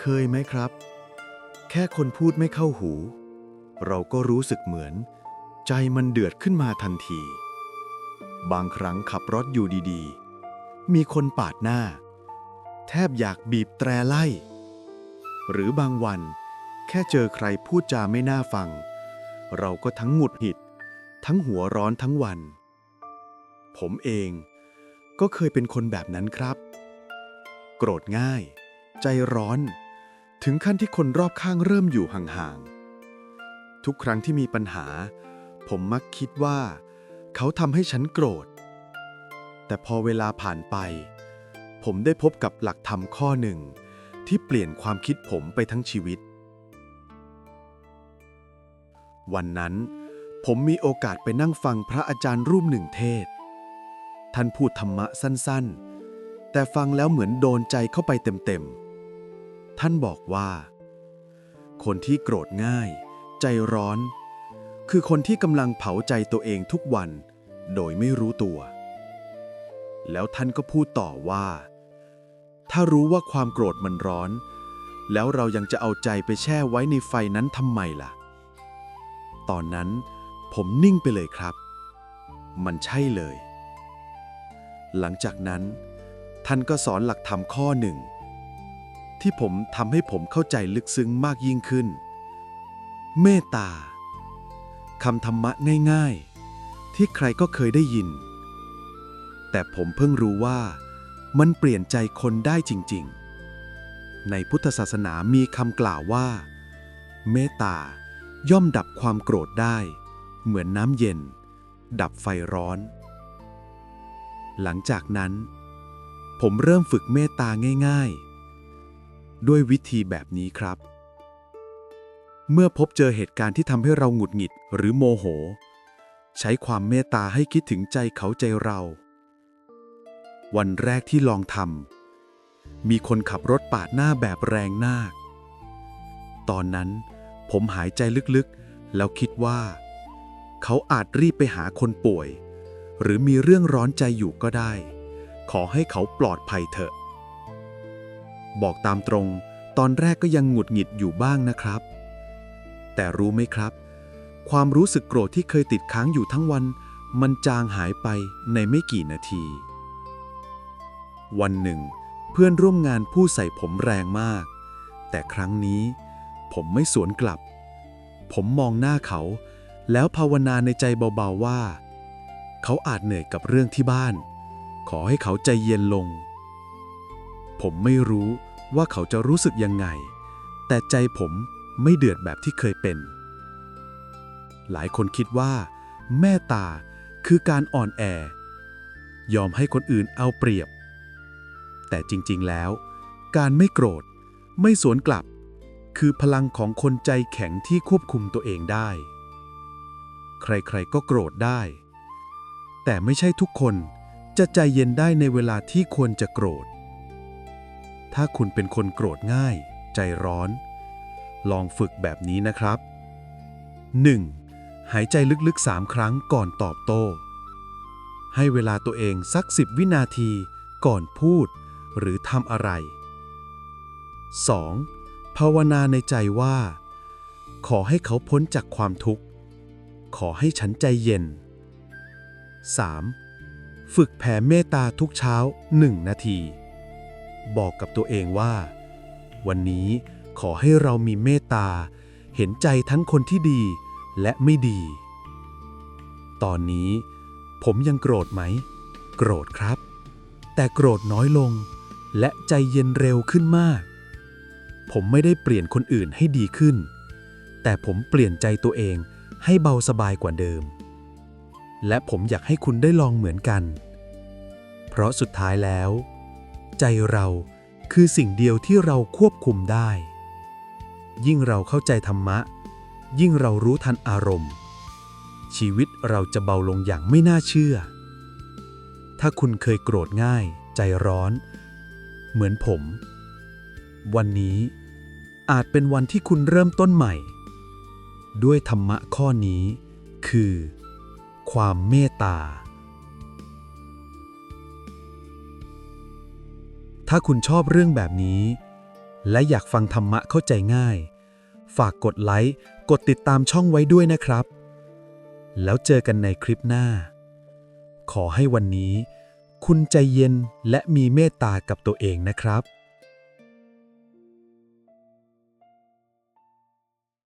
เคยไหมครับ แค่คนพูดไม่เข้าหู เราก็รู้สึกเหมือน ใจมันเดือดขึ้นมาทันที บางครั้งขับรถอยู่ดีๆ มีคนปาดหน้า แทบอยากบีบแตรไล่ หรือบางวัน แค่เจอใครพูดจาไม่น่าฟัง เราก็ทั้งหงุดหงิด ทั้งหัวร้อนทั้งวัน ผมเองก็เคยเป็นคนแบบนั้นครับ โกรธง่าย ใจร้อน ถึงขั้นที่คนรอบข้างเริ่มอยู่ห่างๆ ทุกครั้งที่มีปัญหา ผมมักคิดว่า เขาทำให้ฉันโกรธ แต่พอเวลาผ่านไป ผมได้พบกับหลักธรรมข้อหนึ่ง ที่เปลี่ยนความคิดผมไปทั้งชีวิต วันนั้น ผมมีโอกาสไปนั่งฟังพระอาจารย์รูปหนึ่งเทศ ท่านพูดธรรมะสั้นๆ แต่ฟังแล้วเหมือนโดนใจเข้าไปเต็มๆ ท่านบอกว่า คนที่โกรธง่าย ใจร้อน คือคนที่กำลังเผาใจตัวเองทุกวัน โดยไม่รู้ตัว แล้วท่านก็พูดต่อว่า ถ้ารู้ว่าความโกรธมันร้อน แล้วเรายังจะเอาใจไปแช่ไว้ในไฟนั้นทำไมล่ะ ตอนนั้นผมนิ่งไปเลยครับ มันใช่เลย หลังจากนั้น ท่านก็สอนหลักธรรมข้อหนึ่ง ที่ผมทำให้ผมเข้าใจลึกซึ้งมากยิ่งขึ้น เมตตาคำธรรมะง่ายๆ ที่ใครก็เคยได้ยิน แต่ผมเพิ่งรู้ว่ามันเปลี่ยนใจคนได้จริงๆ ในพุทธศาสนามีคำกล่าวว่า เมตตาย่อมดับความโกรธได้ เหมือนน้ำเย็น ดับไฟร้อน หลังจากนั้น ผมเริ่มฝึกเมตตาง่าย ๆ ด้วยวิธีแบบนี้ครับ เมื่อพบเจอเหตุการณ์ที่ทำให้เราหงุดหงิดหรือโมโห ใช้ความเมตตาให้คิดถึงใจเขาใจเรา วันแรกที่ลองทำมีคนขับรถปาดหน้าแบบแรงมากตอนนั้นผมหายใจลึกๆ แล้วคิดว่า เขาอาจรีบไปหาคนป่วย หรือมีเรื่องร้อนใจอยู่ก็ได้ ขอให้เขาปลอดภัยเถอะ บอกตามตรง ตอนแรกก็ยังหงุดหงิดอยู่บ้างนะครับ แต่รู้ไหมครับ ความรู้สึกโกรธที่เคยติดค้างอยู่ทั้งวัน มันจางหายไปในไม่กี่นาที วันหนึ่ง เพื่อนร่วมงานผู้ใส่ผมแรงมาก แต่ครั้งนี้ ผมไม่สวนกลับ ผมมองหน้าเขา แล้วภาวนาในใจเบาๆว่า เขาอาจเหนื่อยกับเรื่องที่บ้าน ขอให้เขาใจเย็นลง ผมไม่รู้ว่าเขาจะรู้สึกยังไง แต่ใจผมไม่เดือดแบบที่เคยเป็น หลายคนคิดว่า แม่ตาคือการอ่อนแอ ยอมให้คนอื่นเอาเปรียบ แต่จริงๆแล้ว การไม่โกรธ ไม่สวนกลับ คือพลังของคนใจแข็งที่ควบคุมตัวเองได้ ใครๆก็โกรธได้ แต่ไม่ใช่ทุกคนจะใจเย็นได้ในเวลาที่ควรจะโกรธ ถ้าคุณเป็นคนโกรธง่าย ใจร้อน ลองฝึกแบบนี้นะครับ 1. หายใจลึกๆ 3 ครั้งก่อนตอบโต้ ให้เวลาตัวเองสัก 10 วินาทีก่อนพูด หรือทำอะไร 2. ภาวนาในใจว่า ขอให้เขาพ้นจากความทุกข์ ขอให้ฉันใจเย็น 3. ฝึกแผ่เมตตาทุกเช้า 1 นาที บอกกับตัวเองว่า วันนี้ขอให้เรามีเมตตา เห็นใจทั้งคนที่ดีและไม่ดี ตอนนี้ผมยังโกรธไหม โกรธครับ แต่โกรธน้อยลง และใจเย็นเร็วขึ้นมาก ผมไม่ได้เปลี่ยนคนอื่นให้ดีขึ้น แต่ผมเปลี่ยนใจตัวเองให้เบาสบายกว่าเดิม และผมอยากให้คุณได้ลองเหมือนกัน เพราะสุดท้ายแล้ว ใจเรา คือสิ่งเดียวที่เราควบคุมได้ ยิ่งเราเข้าใจธรรมะ ยิ่งเรารู้ทันอารมณ์ ชีวิตเราจะเบาลงอย่างไม่น่าเชื่อ ถ้าคุณเคยโกรธง่าย ใจร้อน เหมือนผม วันนี้อาจเป็นวันที่คุณเริ่มต้นใหม่ ด้วยธรรมะข้อนี้ คือ ความเมตตา ถ้าคุณชอบเรื่องแบบนี้ และอยากฟังธรรมะเข้าใจง่าย ฝากกดไลค์ กดติดตามช่องไว้ด้วยนะครับ แล้วเจอกันในคลิปหน้า ขอให้วันนี้ คุณใจเย็นและมีเมตตากับตัวเองนะครับ